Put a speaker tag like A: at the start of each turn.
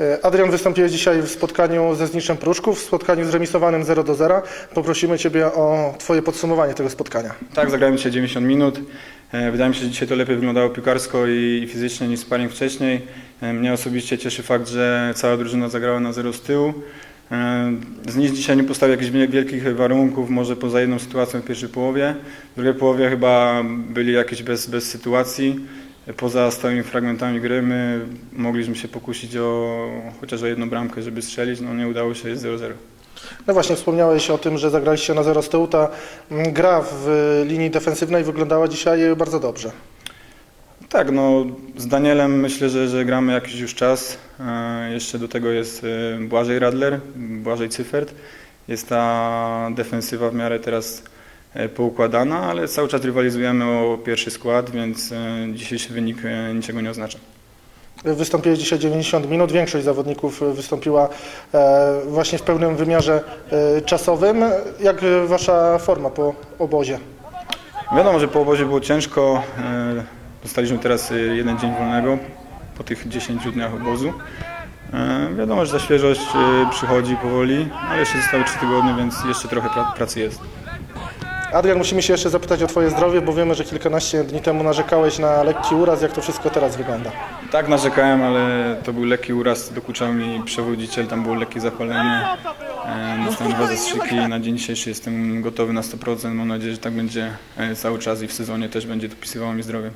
A: E, Adrian, wystąpiłeś dzisiaj w spotkaniu ze Zniczem Pruszków, w spotkaniu zremisowanym 0 do 0. Poprosimy Ciebie o Twoje podsumowanie tego spotkania.
B: Tak, zagrałem dzisiaj 90 minut. E, Wydaje mi się, że dzisiaj to lepiej wyglądało piłkarsko i fizycznie niż sparring wcześniej. E, Mnie osobiście cieszy fakt, że cała drużyna zagrała na zero z tyłu. Z nic dzisiaj nie postawił jakichś wie- wielkich warunków, może poza jedną sytuacją w pierwszej połowie. W drugiej połowie chyba byli jakieś bez, bez sytuacji. Poza stałymi fragmentami gry my mogliśmy się pokusić o chociaż o jedną bramkę, żeby strzelić. No nie udało się, jest 0-0.
A: No właśnie, wspomniałeś o tym, że zagraliście na 0 z tyłu. Ta mm, gra w y, linii defensywnej wyglądała dzisiaj bardzo dobrze.
B: Tak, no z Danielem myślę, że, że gramy jakiś już czas. E, jeszcze do tego jest e, Błażej Radler, Błażej Cyfert. Jest ta defensywa w miarę teraz poukładana, ale cały czas rywalizujemy o pierwszy skład, więc e, dzisiejszy wynik e, niczego nie oznacza.
A: Wystąpiłeś dzisiaj 90 minut. Większość zawodników wystąpiła e, właśnie w pełnym wymiarze e, czasowym. Jak Wasza forma po obozie?
B: Wiadomo, że po obozie było ciężko. e, Dostaliśmy teraz e, jeden dzień wolnego po tych 10 dniach obozu. E, Wiadomo, że ta świeżość e, przychodzi powoli, ale jeszcze zostały 3 tygodnie, więc jeszcze trochę pra- pracy jest.
A: Adrian, musimy się jeszcze zapytać o Twoje zdrowie, bo wiemy, że kilkanaście dni temu narzekałeś na lekki uraz. Jak to wszystko teraz wygląda?
B: Tak narzekałem, ale to był lekki uraz, dokuczał mi przewodziciel, tam było lekkie zapalenie. E, Dostałem dwa zastrzyki, na dzień dzisiejszy jestem gotowy na 100%. Mam nadzieję, że tak będzie e, cały czas i w sezonie też będzie dopisywało mi zdrowie.